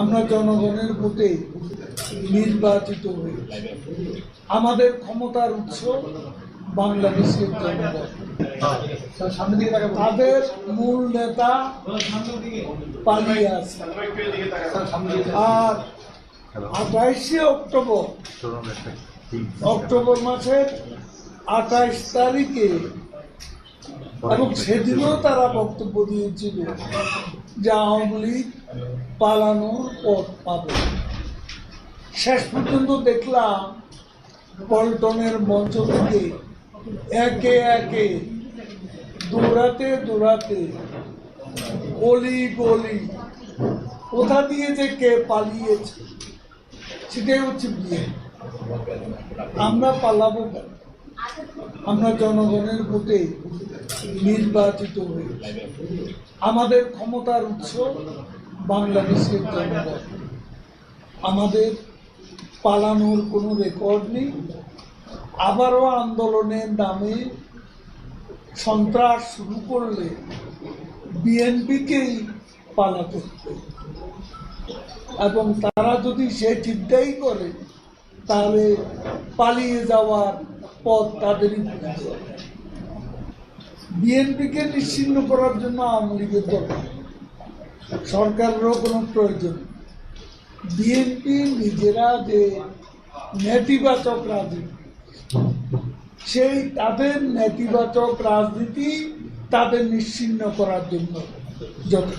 আমরা জনগণের ভোটে নির্বাচিত হয়ে আমাদের ক্ষমতার উৎস বাংলাদেশের জনগণ। তাদের মূল নেতা পালিয়ে আছে। আর আঠাইশে অক্টোবর অক্টোবর মাসের আঠাইশ তারিখে এবং সেদিনও তারা বক্তব্য দিয়েছিল যে আওয়ামী লীগ পালানোর পথ পাবে। শেষ পর্যন্ত দেখলাম পল্টনের মঞ্চ থেকে একে একে দৌড়াতে দৌড়াতে গলি গলি কোথা দিয়ে যে কে পালিয়েছে সেটাই হচ্ছে বিয়ে। আমরা পালাবো কেন? আমরা জনগণের ভোটে নির্বাচিত হয়ে আমাদের ক্ষমতার উৎস বাংলাদেশের জনগণ। আমাদের পালানোর কোনো রেকর্ড নেই। আবারও আন্দোলনের নামে সন্ত্রাস শুরু করলে বিএনপিকেই পালাতে হবে। এবং তারা যদি সে চিন্তাই করে, তাহলে পালিয়ে যাওয়ার পথ তাদেরই বিএনপিকে নিশ্চিন্ন করার জন্য আওয়ামী লীগের দরকার। সরকারেরও কোনো প্রয়োজন। বিএনপি নিজেরা যে নেতিবাচক রাজনীতি, সেই তাদের নেতিবাচক রাজনীতি তাদের নিশ্চিন্ন করার জন্য যথেষ্ট